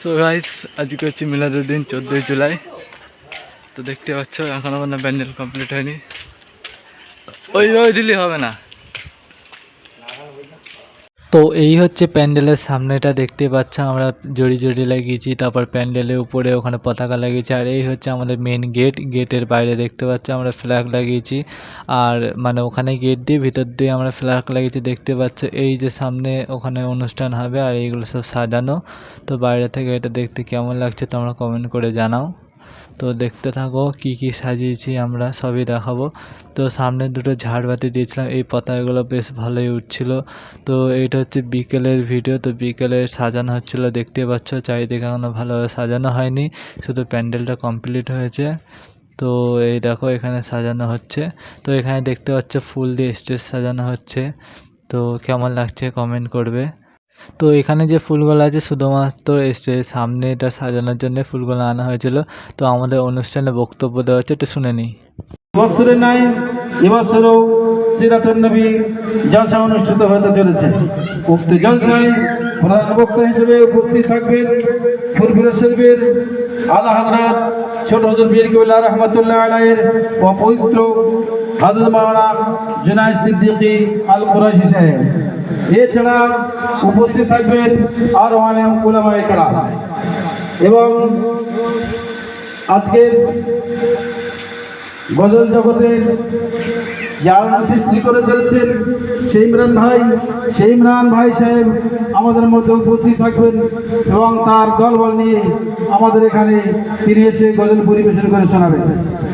So guys আজকে হচ্ছে মিলাদের দিন, চোদ্দোই জুলাই। তো দেখতে পাচ্ছ এখনও মানে ব্যান্ডেল কমপ্লিট হয়নি। ওইভাবে দিলে হবে না। তো এই হচ্ছে প্যান্ডেলের সামনেটা দেখতে পাচ্ছ, আমরা জড়ি জড়ি লাগিয়েছি, তারপর প্যান্ডেলের উপরে ওখানে পতাকা লাগিয়েছি, আর এই হচ্ছে আমাদের মেন গেট গেটের বাইরে দেখতে পাচ্ছ, আমরা ফ্ল্যাগ লাগিয়েছি, আর মানে ওখানে গেট দিয়ে ভিতর দিয়ে আমরা ফ্ল্যাগ লাগিয়েছি, দেখতে পাচ্ছ, এই যে সামনে ওখানে অনুষ্ঠান হবে, আর এইগুলো সব সাজানো, তো বাইরে থেকে এটা দেখতে কেমন লাগছে তোমরা কমেন্ট করে জানাও। তো দেখতে থাকো কি কি সাজিয়েছি আমরা, সবই দেখাবো। তো সামনে দুটো ঝাড়বাতি দিয়েছিলাম, এই পতাকাগুলো বেশ ভালোই উঠছিল। তো এইটা হচ্ছে বিকেলের ভিডিও, তো বিকেলে সাজানো হচ্ছিল, দেখতে পাচ্ছ, চারিদিকে এখনও ভালোভাবে সাজানো হয়নি, শুধু প্যান্ডেলটা কমপ্লিট হয়েছে। তো এই দেখো, এখানে সাজানো হচ্ছে। তো এখানে দেখতে পাচ্ছ, ফুল দিয়ে স্টেজ সাজানো হচ্ছে। তো কেমন লাগছে কমেন্ট করবে। তো এখানে যে ফুলগুলো আছে, শুধুমাত্র স্টেজ সামনে এটা সাজানোর জন্য ফুলগুলো আনা হয়েছিল। তো আমাদের অনুষ্ঠানে বক্তব্য দেওয়া হচ্ছে, একটু শুনে নিই। বছরে নাই, এবছরও সিরাতুল নবী জলসা অনুষ্ঠিত হতে চলেছে। উক্ত জলসায় প্রধান বক্তা হিসেবে উপস্থিত থাকবেন ফুরফুরা শরীফের আলা হজরত ছোট হজর পীর কবিল্লা রহমতুল্লাহ আলাইয়ের অপবিত্র হজরত মাওলানা জুনাই সিদ্দিকী আল কুরাইশি সাহেব। এছাড়া উপস্থিত থাকবেন আর অনেক উলামায়ে কেরাম। এবং আজকের গজল জগতে যে আলোড়ন সৃষ্টি করে চলেছেন সেই ইমরান ভাই, সেই ইমরান ভাই সাহেব আমাদের মধ্যে উপস্থিত থাকবেন এবং তার দলবল নিয়ে আমাদের এখানে তিনি এসে গজল পরিবেশন করে শোনাবেন।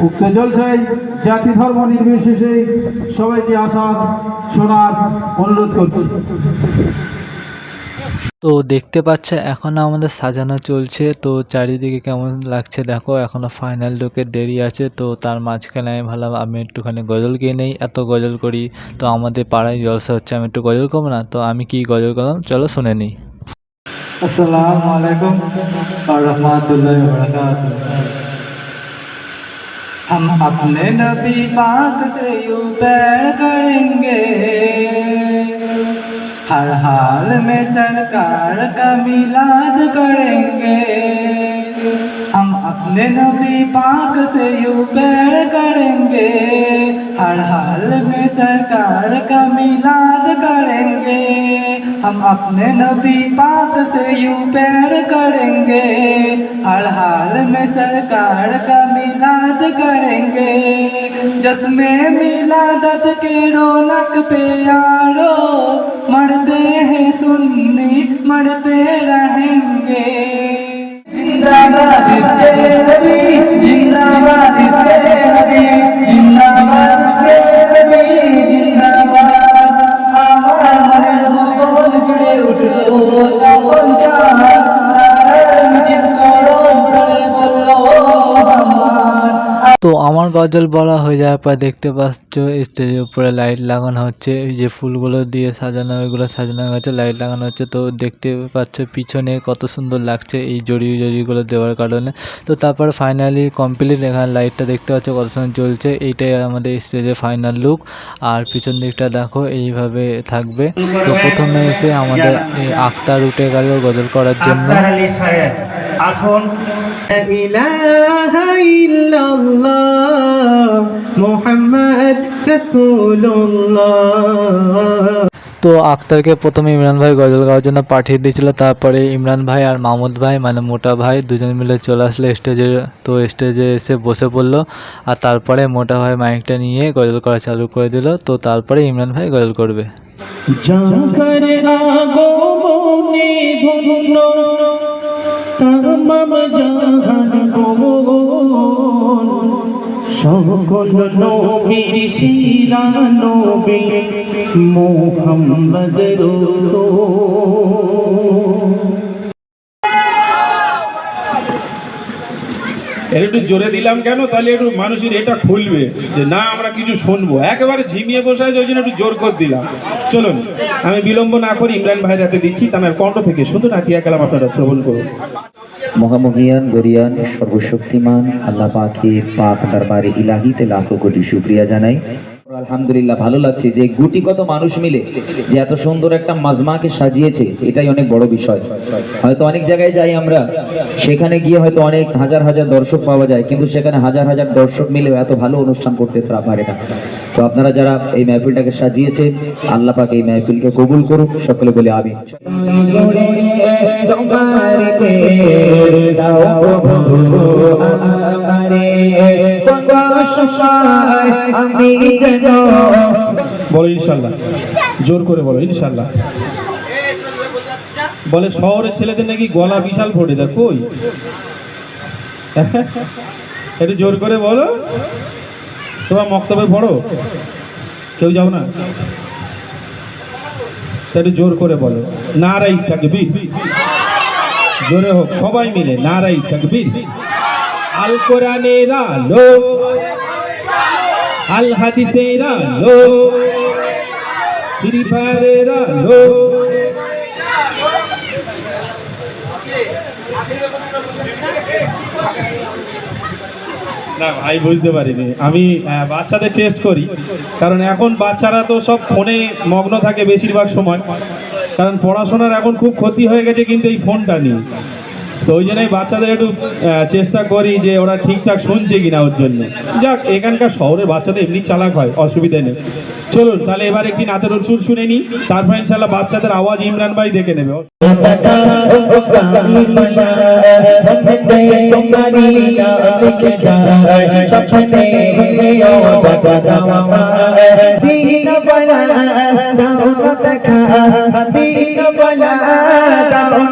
উক্ত জলসায় জাতি, ধর্ম নির্বিশেষে সবাইকে আসার, শোনার অনুরোধ করছি। তো দেখতে পাচ্ছ এখনও আমাদের সাজানো চলছে তো চারিদিকে কেমন লাগছে দেখো এখনও ফাইনাল লুকের দেরি আছে তো তার মাঝখানে আমি ভাবলাম আমি একটুখানি গজল গিয়ে নেই এত গজল করি তো আমাদের পাড়ায় জলসা হচ্ছে আমি একটু গজল করবো না তো আমি কি গজল করলাম চলো শুনে নিই আসসালামু আলাইকুম और रहमतुल्लाहि व बरकातुहू हम अपने नबी पाक से यूं पैर करेंगे हर हाल में सरकार का मिलाद करेंगे। हम अपने नबी पाक से यूँ पैर करेंगे। हर हाल में सरकार का मिलाद करेंगे। हम अपने नबी पाक से यूँ पैर करेंगे। हर हाल में सरकार का मिलाद करेंगे। जश्मे मिलादत के रौनक पे यारो मरते हैं सुन्नी, मरते रहेंगे। जिंदाबाद আমার গজল বলা হয়ে যাওয়ার পর দেখতে পাচ্ছ স্টেজের উপরে লাইট লাগানো হচ্ছে। এই যে ফুলগুলো দিয়ে সাজানো, ওইগুলো সাজানো হয়েছে লাইট লাগানো হচ্ছে। তো দেখতে পাচ্ছ পিছনে কত সুন্দর লাগছে এই জড়ি জড়িগুলো দেওয়ার কারণে। তো তারপর ফাইনালি কমপ্লিট এখানে লাইটটা দেখতে পাচ্ছ কত সুন্দর জ্বলছে। এইটাই আমাদের স্টেজের ফাইনাল লুক আর পিছন দিকটা দেখো, এইভাবে থাকবে। তো প্রথমে এসে আমাদের আক্তার উঠে গেল গজল করার জন্য। এখন তো আক্তারকে প্রথমে ইমরান ভাই গজল গাওয়ার জন্য পাঠিয়ে দিয়েছিল তারপরে ইমরান ভাই আর মামুদ ভাই মানে মোটা ভাই দুজন মিলে চলে আসলো স্টেজে তো স্টেজে এসে বসে পড়ল আর তারপরে মোটা ভাই মাইকটা নিয়ে গজল করা চালু করে দিল তো তারপরে ইমরান ভাই গজল করবে। জাগর তামাম জাহান গোন সকল নবীর শিরা নবী মোহাম্মদ রাসূল একটু জোরে দিলাম কেন? তাহলে একটু মানুষের এটা খুলবে যে না, আমরা কিছু শুনব। একেবারে ঝিমিয়ে বসে আছে, ওই জন্য একটু জোর করে দিলাম। চলুন, আমি বিলম্ব না করি ইমরান ভাইয়ের হাতে দিচ্ছি তার কণ্ঠ থেকে শুধু না নাতিয়া কালাম আপনারা শ্রবণ করুন। মহামহিয়ান, গরিয়ান, সর্বশক্তিমান, আল্লাহ পাকের পাক দরবারে ইলাহিতে লাখো কোটি শুক্রিয়া জানাই। আলহামদুলিল্লাহ, ভালো লাগছে যে গুটি কত মানুষ মিলে যে এত সুন্দর একটা মাজমাকে সাজিয়েছে, এটাই অনেক বড় বিষয়। হয়তো অনেক জায়গায় যাই আমরা, সেখানে গিয়ে হয়তো অনেক হাজার হাজার দর্শক পাওয়া যায়, কিন্তু সেখানে হাজার হাজার দর্শক মিলেও এত ভালো অনুষ্ঠান করতে পারে না। তো আপনারা যারা এই মেহফিলটাকে সাজিয়েছে আল্লাহ পাক এই মেহফিলকে কবুল করুক, সকলে বলে আমি বলো ইনশাল্লাহ জোর করে বলো ইনশাল্লাহ বলে শহরের ছেলেদের নাকি গলা বিশাল ফোটে দেখ কই? একটু জোর করে বলো। তোমার মক্তবে পড়ো। কেউ যাও না? একটু জোর করে বলো। নারাই তাকবীর জোরে হোক, সবাই মিলে নারাই তাকবীর আল কোরআনের আলো। আল হাদিসের আলো। ফ্রি ফায়ারের আলো। না ভাই বুঝতে পারিনি। আমি বাচ্চাদের টেস্ট করি। কারণ এখন বাচ্চারা তো সব ফোনে মগ্ন থাকে বেশিরভাগ সময়। কারণ পড়াশোনার এখন খুব ক্ষতি হয়ে গেছে কিন্তু এই ফোনটা নিয়ে তো ওই জন্যই বাচ্চাদের একটু চেষ্টা করি যে ওরা ঠিকঠাক শুনছে কিনা ওর জন্য। যাক এখানকার শহরে বাচ্চাদের এমনি চালাক হয় অসুবিধা নেই। চলুন তাহলে এবার একটি নাতের সুর শুনে নিই। তারপর ইনশাল্লাহ বাচ্চাদের আওয়াজ ইমরান ভাই দেখে নেবে।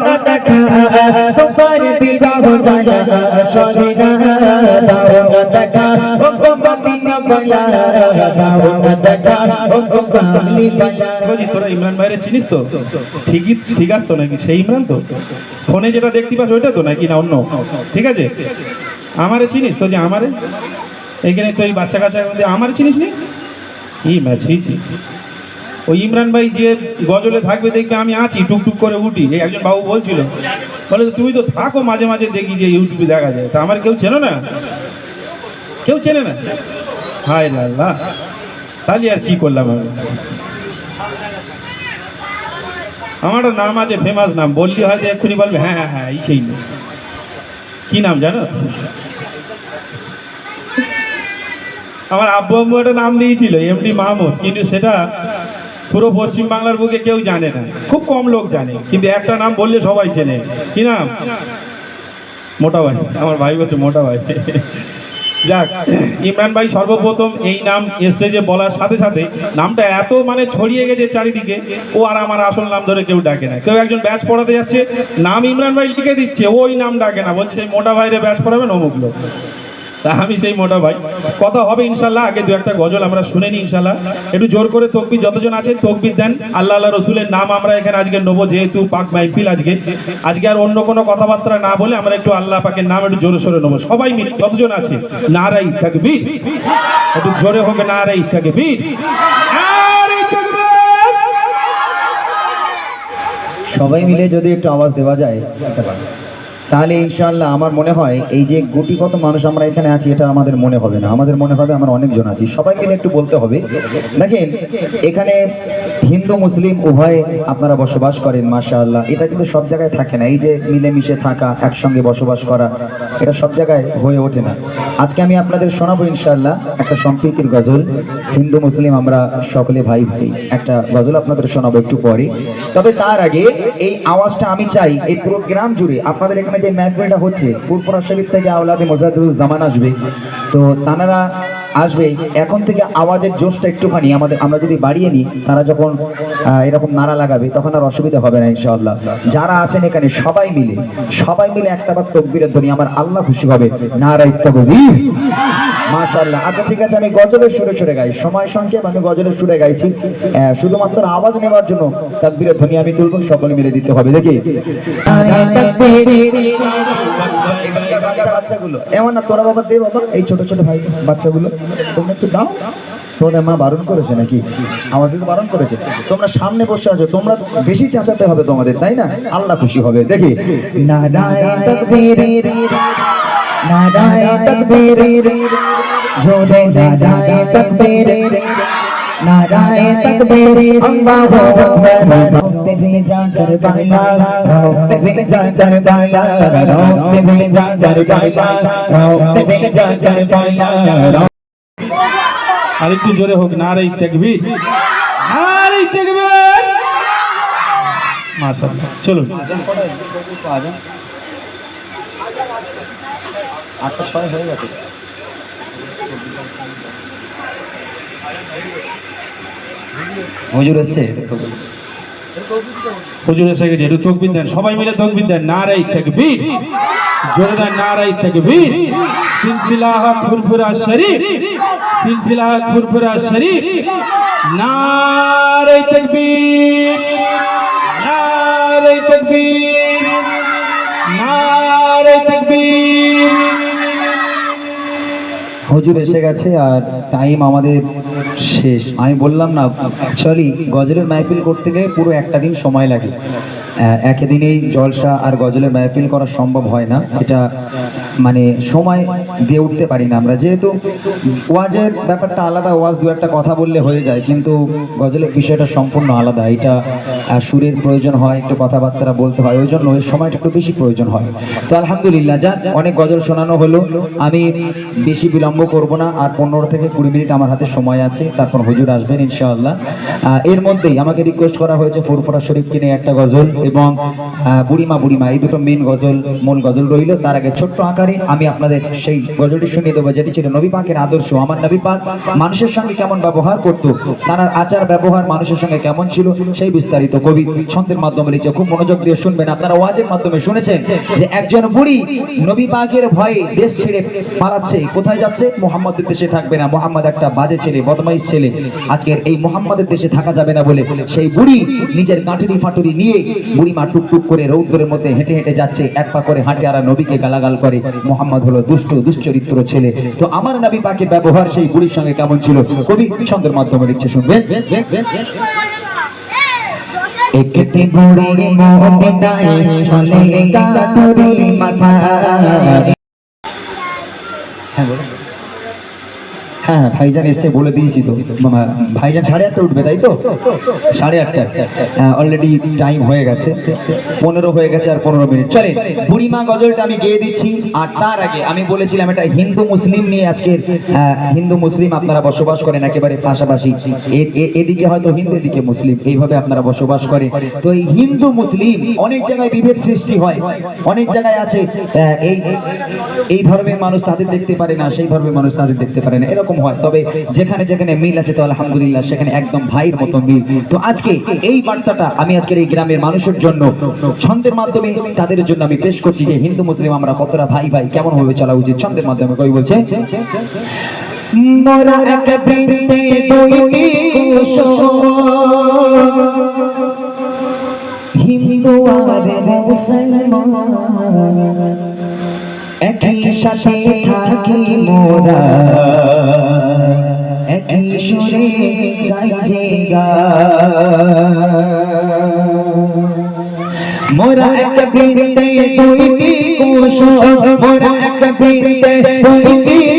বলছি, তোরা ইমরান ভাইরে চিনিস তো? ঠিকই ঠিক আছে নাকি? সেই ইমরান তো? ফোনে যেটা দেখতে পাস ওইটা তো নাকি না অন্য? ঠিক আছে? আমারে চিনিস তো যে আমারে? এখানে তো এই বাচ্চা কাচ্চা মধ্যে আমারে চিনিস নি? ই ছি ছি। ওই ইমরান ভাই যে গজলে থাকবে দেখবে আমি আছি টুকটুক করে উঠি। এই একজন বাবু বলছিল বলে তুমি তো থাকো মাঝে মাঝে দেখি যে ইউটিউবে দেখা যায়। তা আমার কেউ চেনো না? কেউ চেনে না? হায় আল্লাহ তাহলে আর কি করলাম আমি? আমার একটা নাম আছে ফেমাস নাম। বললি হয়তো এক্ষুনি বলবে হ্যাঁ হ্যাঁ হ্যাঁ এই সেই। কি নাম জানো? আমার আব্বু আম্মু একটা নাম দিয়েছিল এমডি মাহমুদ। কিন্তু সেটা পুরো পশ্চিম বাংলার বুকে কেউ জানে না। খুব কম লোক জানে, কিন্তু একটা নাম বললে সবাই চেনে। কি নাম? মোটা ভাই। আমার ভাই হচ্ছে মোটা ভাই। যাক, ইমরান ভাই সর্বপ্রথম এই নাম স্টেজে বলার সাথে সাথে নামটা এত মানে ছড়িয়ে গেছে চারিদিকে, ও আর আমার আসল নাম ধরে কেউ ডাকে না। কেউ একজন ব্যাস পড়াতে যাচ্ছে, নাম ইমরান ভাই লিখে দিচ্ছে, ওই নাম ডাকে না, বলছে মোটা ভাইরে ব্যাস পড়াবেন, অমুক লোক। তা আমি সেই মোটা ভাই। কথা হবে ইনশাল্লাহ, আগে দু একটা গজল আমরা শুনে নি ইনশাল্লাহ। একটু জোর করে তকবির, যতজন আছেন তকবির দেন। আল্লাহ আল্লাহ রসুলের নাম আমরা এখানে আজকে নেব, যেহেতু পাক মাইফিল আজকে। আজকে আর অন্য কোনো কথাবার্তা না বলে আমরা একটু আল্লাহ পাকের নাম একটু জোরে সোরে নেব। সবাই মিলে, যতজন আছে, নারাই থাকবি একটু জোরে হবে নারাই থাকবি। সবাই মিলে যদি একটু আওয়াজ দেওয়া যায় তাহলে ইনশাল্লাহ আমার মনে হয় এই যে গুটি কত মানুষ আমরা এখানে আছি, এটা আমাদের মনে হবে না। আমাদের মনে হবে আমরা অনেকজন আছি। সবাই মিলে একটু বলতে হবে। দেখেন, এখানে হিন্দু, মুসলিম উভয়ে আপনারা বসবাস করেন, মাশাআল্লাহ। এটা কিন্তু সব জায়গায় থাকে না। এই যে মিলেমিশে থাকা, একসঙ্গে বসবাস করা, এটা সব জায়গায় হয়ে ওঠে না। আজকে আমি আপনাদের শোনাবো ইনশাল্লাহ একটা সম্প্রীতির গজল। হিন্দু, মুসলিম, আমরা সকলে ভাই ভাই। একটা গজল আপনাদের শোনাবো একটু পরে। তবে তার আগে এই আওয়াজটা আমি চাই, এই পুরো গ্রাম জুড়ে। আপনাদের এখানে যে ম্যাচ হচ্ছে ফুড শরীফ থেকে আওলাদি মোজাদুল জামান আসবে। তো তানারা আসবে, এখন থেকে আওয়াজের জোশটা একটুখানি আমাদের আমরা যদি বাড়িয়ে নিই, তারা যখন এরকম নাড়া লাগাবে, তখন আর অসুবিধা হবে না, ইনশাআল্লাহ। যারা আছেন এখানে সবাই মিলে সবাই মিলে একটা বার তকবীরের ধ্বনি, আমার আল্লাহ খুশি হবে। নারাই তকবীর। মাশাআল্লাহ। আচ্ছা ঠিক আছে, আমি গজলের সুরে সুরে গাই। সময় সংক্ষেপ, আমি গজলের সুরে গাইছি। শুধুমাত্র আওয়াজ নেওয়ার জন্য তাকবীরের ধ্বনি আমি তুলব, সকলে মিলে দিতে হবে। দেখি। এমন না, তোরা বাবা দে বাবা, এই ছোট ছোট ভাই বাচ্চাগুলো। তোমরা একটু দাও। তোমাদের মা বারণ করেছে নাকি? আওয়াজ দিতে বারণ করেছে। তোমরা সামনে বসে আছো, তোমরা বেশি চাচাতে হবে তোমাদের, তাই না? আল্লাহ খুশি হবে, দেখি। না আরেকটু জোরে হোক নারাই তাকবীর। নারাই তাকবীর! মাশাআল্লাহ চলুন। আটটা ছয় হয়ে গেছে। হুজুর এসছে? হুজুর এসে গেছে, একটু তকবির দেন। সবাই মিলে তকবির দেন। নারাই তাকবীর। জোরে দেন, নারাই তাকবীর। সিলসিলাহ ফুরফুরা শরীফ। সিলসিলাহ ফুরফুরা শরীফ। নারাই তাকবীর। হুজুর এসে গেছে আর টাইম আমাদের শেষ। আমি বললাম না অ্যাকচুয়ালি গজলের মাইফিল করতে গেলে পুরো একটা দিন সময় লাগে। একদিনেই জলসা আর গজলের মাহফিল করা সম্ভব হয় না। এটা মানে সময় দিয়ে উঠতে পারি না আমরা। যেহেতু ওয়াজের ব্যাপারটা আলাদা, ওয়াজ দু একটা কথা বললে হয়ে যায়, কিন্তু গজলের বিষয়টা সম্পূর্ণ আলাদা। এটা সুরের প্রয়োজন হয়, একটু কথাবার্তা বলতে হয়, ওই জন্য ওই সময়টা একটু বেশি প্রয়োজন হয়। তো আলহামদুলিল্লাহ, যা অনেক গজল শোনানো হলো, আমি বেশি বিলম্ব করব না, আর পনেরো থেকে কুড়ি মিনিট আমার হাতে সময় আছে, তারপর হুজুর আসবেন ইনশাআল্লাহ। এর মধ্যেই আমাকে রিকোয়েস্ট করা হয়েছে ফুরফুরা শরীফকে নিয়ে একটা গজল। এবং বুড়িমা বুড়িমা, এই দুটো মেন গজল, মূল গজল রইল। তার আগে ছোট্ট আকারে আমি আপনাদের সেই গজলটি শুনিয়ে দেবো, যেটি ছিল নবী পাকের আদর্শ, আমার নবী পাক। মানুষের সঙ্গে কেমন ব্যবহার করতো, তার আচার, ব্যবহার মানুষের সঙ্গে কেমন ছিল, সেই বিস্তারিত কবি ছন্দের মাধ্যমে লিখছে। খুব মনোযোগ দিয়ে শুনবেন, আপনারা ওয়াজের মাধ্যমে শুনেছেন যে একজন বুড়ি নবী পাকের ভয়ে দেশ ছেড়ে পালাচ্ছে, কোথায় যাচ্ছে? মোহাম্মদের দেশে থাকবে না। মোহাম্মদ একটা বাজে ছেলে, বদমাইশ ছেলে। আজকের এই মোহাম্মদের দেশে থাকা যাবে না বলে সেই বুড়ি নিজের কাঠুরি ফাটুরি নিয়ে বুড়িমা টুকটুক করে রৌদ্রের মধ্যে হেঁটে হেঁটে যাচ্ছে এক পা করে হাঁটে আর নবীকে গালাগাল করে। মোহাম্মদ হলো দুষ্ট দুশ্চরিত্র ছেলে। তো আমার নবী পাকের ব্যবহার সেই বুড়ির সঙ্গে কেমন ছিল? কবি ছন্দের মাধ্যমে লিখছে শুনবেন? একটি বুড়ি মদিনায় চলে কাটুরি মাথা। হ্যাঁ বলো। হ্যাঁ হ্যাঁ, ভাইজান এসছে বলে দিয়েছি তো। ভাইজান সাড়ে আটটা উঠবে তাই তো? সাড়ে আটটা অলরেডি টাইম হয়ে গেছে। পনেরো হয়ে গেছে আর পনেরো মিনিট। চলে বুড়িমা গজলটা আমি গেয়ে দিচ্ছি। আর তার আগে আমি বলেছিলাম এটা হিন্দু মুসলিম নিয়ে আজকের হিন্দু মুসলিম আপনারা বসবাস করেন একেবারে পাশাপাশি। এদিকে হয়তো হিন্দু এদিকে মুসলিম এইভাবে আপনারা বসবাস করেন। তো এই হিন্দু মুসলিম অনেক জায়গায় বিভেদ সৃষ্টি হয়। অনেক জায়গায় আছে এই এই ধর্মের মানুষ তাদের দেখতে পারে না সেই ধর্মের মানুষ তাদের দেখতে পারে না। এরকম হয়। তবে যেখানে যেখানে মিল আছে তো আলহামদুলিল্লাহ, সেখানে একদম ভাইয়ের মতো মিল। তো আজকে এই বার্তাটা আমি আজকের এই গ্রামের মানুষের জন্য ছন্দের মাধ্যমে তাদের জন্য আমি পেশ করছি যে হিন্দু, মুসলিম আমরা কতটা ভাই ভাই, কেমন ভাবে চলা উচিত? ছন্দের মাধ্যমে কই বলছে মুসলমান, একই সাথে থাকি মোরা। একই সুরে গাই যে গান। মোরা এক বৃন্দে দুইটি কুশ মোরা এক কুসুম হিন্দু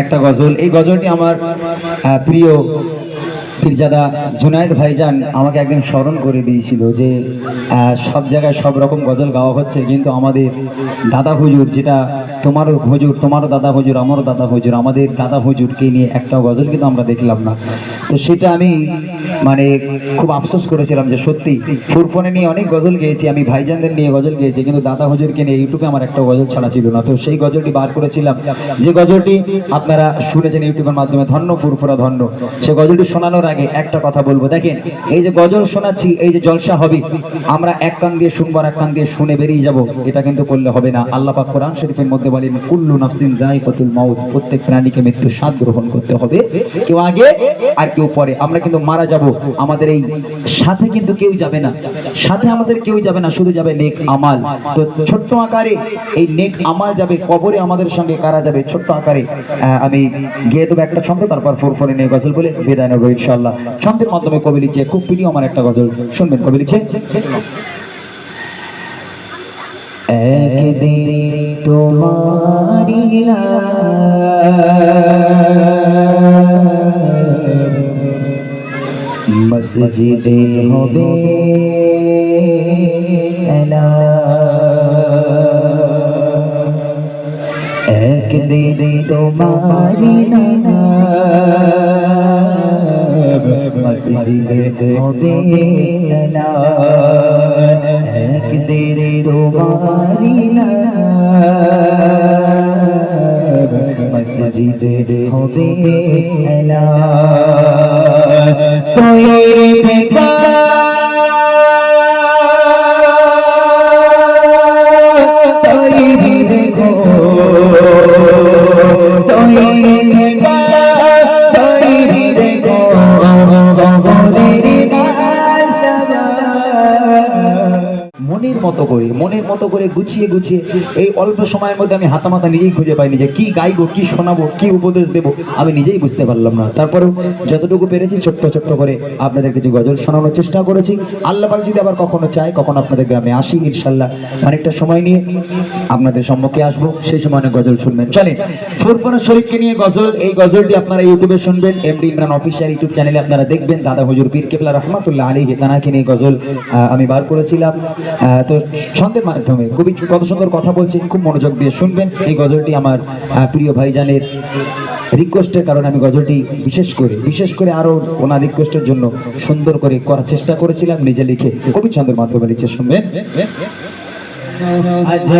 একটা গজল। এই গজলটি আমার প্রিয় পীরজাদা জুনায়েদ ভাইজান আমাকে একদিন স্মরণ করে দিয়েছিল যে সব জায়গায় সব রকম গজল গাওয়া হচ্ছে, কিন্তু আমাদের দাদা হুজুর যেটা তোমারও হুজুর, তোমারও দাদা হুজুর, আমারও দাদা হুজুর, আমাদের দাদা হুজুরকে নিয়ে একটা গজল কিন্তু আমরা দেখলাম না। তো সেটা আমি মানে খুব আফসোস করেছিলাম যে সত্যি ফুরফোনে নিয়ে অনেক গজল গেয়েছি, আমি ভাইজানদের নিয়ে গজল গেয়েছি, কিন্তু দাদা হুজুরকে নিয়ে ইউটিউবে আমার একটা গজল ছাড়া ছিল না। তো সেই গজলটি বার করেছিলাম। যে গজলটি আপনারা শুনেছেন ইউটিউবের মাধ্যমে, ধন্য ফুরফুরা ধন্য। সে গজলটি শোনানোর আগে একটা কথা বলব। দেখেন, এই যে গজল শোনাচ্ছি, এই যে জলসা হবে, আমরা এক কান দিয়ে শুনব আর এক কান দিয়ে শুনে বেরিয়ে যাব। এটা কিন্তু করলে হবে না। আল্লাহ পাক কোরআন শরীফের মধ্যে বলেন, কুল্লু নাফসিন যায়কাতুল মাউত প্রত্যেক প্রাণীকে মৃত্যু স্বাদ গ্রহণ করতে হবে। কেউ আগে আর কেউ পরে। আমরা কিন্তু মারা যাব। আমাদের এই সাথে কিন্তু কেউ যাবে না। সাথে আমাদের কেউ যাবে না, শুধু যাবে নেক আমাল। তো ছোট্ট আকারে এই নেক আমাল যাবে, কবরে আমাদের সঙ্গে কারা যাবে? ছোট্ট আকারে আমি গিয়ে দেবো একটা ছন্দ, তারপর ফোর ফোরে নিয়ে গজল বলে বিদায় নেব ইনশাল্লাহ ছন্দের মাধ্যমে কবি লিখছে, খুব প্রিয় আমার একটা গজল। শুনবেন, কবি লিখছে? একদিন তোমারি মসজিদে হবে একদিন তোমারি মসজিদে এলা একদিন তোমারি মসজিদে হবে তৈরি মতো করে গুছিয়ে গুছিয়ে এই অল্প সময়ের মধ্যে আমি হাতামাতা নিজেই খুঁজে পাইনি যে কি গাইবো, কি শোনাবো, কি উপদেশ দেবো, আমি নিজেই বুঝতে পারলাম না। তারপরেও যতটুকু পেরেছি ছোট্ট ছোট্ট করে আপনাদের কিছু গজল শোনানোর চেষ্টা করেছি। আল্লাহ পাক যদি আবার কখনো চায়, কখন আপনাদের গ্রামে আসি ইনশাল্লাহ। অনেকটা সময় নিয়ে আপনাদের সম্মুখে আসব, সেই সময় অনেক গজল শুনবেন। চলেন ফুরফানা শরীফকে নিয়ে গজল। এই গজলটি আপনারা ইউটিউবে শুনবেন এমডি ইমরান অফিসিয়াল ইউটিউব চ্যানেলে আপনারা দেখবেন। দাদা হুজুর পীর কেবলা রহমাতুল্লাহ আলী তানাকে নিয়ে গজল আমি বার করেছিলাম। তো ছন্দের মাধ্যমে। খুবই কত সুন্দর কথা বলছেন, খুব মনোযোগ দিয়ে শুনবেন। এই গজলটি আমার প্রিয় ভাইজানের রিকোয়েস্টের কারণে আমি গজলটি বিশেষ করে বিশেষ করে আরও ওনার রিকোয়েস্টের জন্য সুন্দর করে করার চেষ্টা করেছিলাম, নিজে লিখে কবি ছন্দের মাধ্যমে লিখে শুনবেন। মাঝে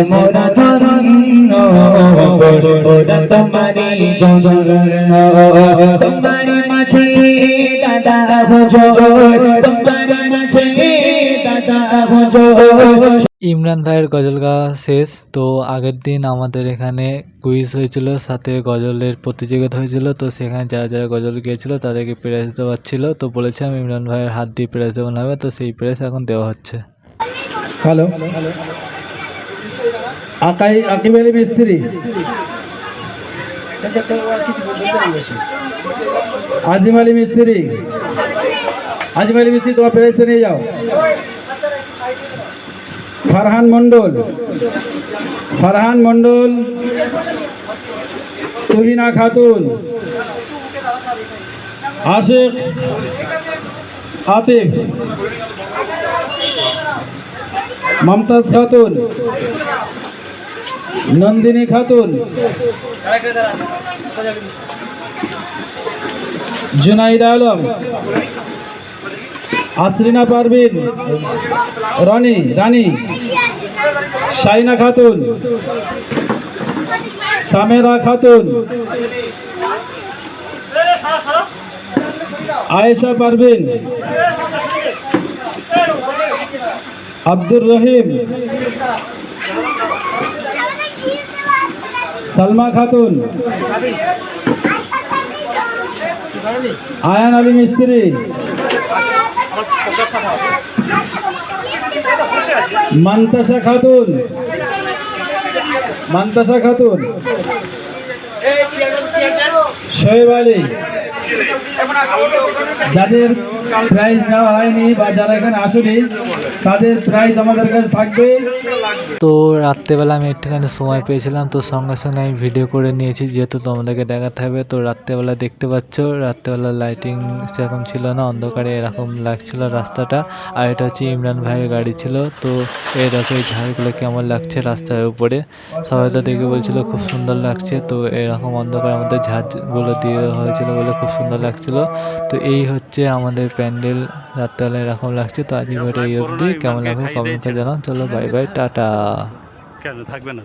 ইমরান ভাইয়ের গজল গাওয়া শেষ। তো আগের দিন আমাদের এখানে কুইজ হয়েছিল, সাথে গজলের প্রতিযোগিতা হয়েছিল, তো সেখানে যারা যারা গজল গিয়েছিল তাদেরকে প্রাইজ দেওয়া হচ্ছিল তো বলেছিলাম ইমরান ভাইয়ের হাত দিয়ে প্রাইজ দেওয়ানো হবে, তো সেই প্রাইজ এখন দেওয়া হচ্ছে। হ্যালো আকাই আলী মিস্ত্রি আজিম আলী মিস্ত্রি আজিম আলী মিস্ত্রি তোমার প্রেসে নিয়ে যাও। ফারহান মন্ডল ফারহান মন্ডল তুহিনা খাতুন আশিক আতিফ, মমতাজ খাতুন, নন্দিনী খাতুন, জুনাইদ আলম আসরিনা পারভিন, রনি, রানী শাইনা খাতুন সামেরা খাতুন আয়েশা পারভিন আব্দুর রহিম সালমা খাতুন আয়ান আলী মিস্ত্রি মান্তাসা খাতুন। মান্তাসা খাতুন। শোয়েব আলী। যাদের প্রাইজ নেওয়া হয়নি বা যারা এখানে তাদের প্রাইজ আমাদের কাছে থাকবে। তো রাত্রেবেলা আমি একটুখানি সময় পেয়েছিলাম, তো সঙ্গে সঙ্গে আমি ভিডিও করে নিয়েছি, যেহেতু তোমাদেরকে দেখাতে হবে, তো রাত্রেবেলা দেখতে পাচ্ছ, রাত্রেবেলা লাইটিং সেরকম ছিল না, অন্ধকারে এরকম লাগছিল রাস্তাটা, আর এটা হচ্ছে ইমরান ভাইয়ের গাড়ি ছিল, তো দেখো এই ঝাড়গুলো কেমন লাগছে রাস্তার উপরে। সবাই তো দেখে বলছিল খুব সুন্দর লাগছে, তো এরকম অন্ধকারের মধ্যে ঝাড়গুলো দিয়ে হয়েছিল বলে খুব সুন্দর লাগছিল। তো এই হচ্ছে আমাদের প্যান্ডেল রাত্রেবেলা এরকম লাগছে তো আজ ভিডিওটা এই অবধি। কেমন লাগবে কমেন্টে জানান চলো বাই বাই টাটা। কেন থাকবে না